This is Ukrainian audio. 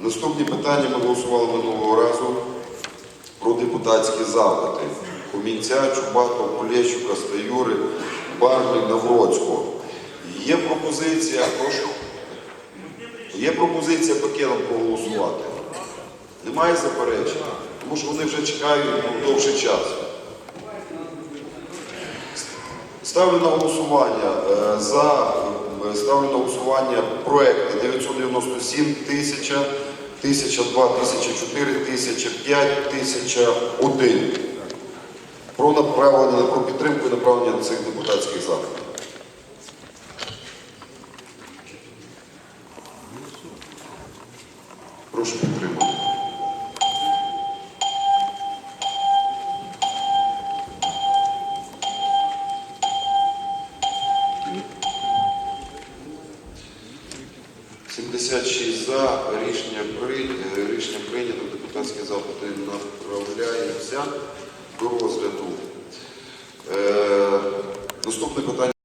Наступні питання ми голосували минулого разу про депутатські запити. Хомінця, Чубатов, Полєщука, Стаюри, Барни, Навроцького. Є пропозиція, прошу. Є пропозиція пакетом проголосувати. Немає заперечень, тому що вони вже чекають довший час. Ставлю на голосування е, за ставлю на голосування проекти 997 тисяча, 1002, 1004, 1005, 1001. Про направлення про підтримку і направлення цих депутатських заходів. Прошу підтримати. 76 за. Рішення е, рішення прийнято. Депутатські запити направляються до розгляду. Е, Наступне питання.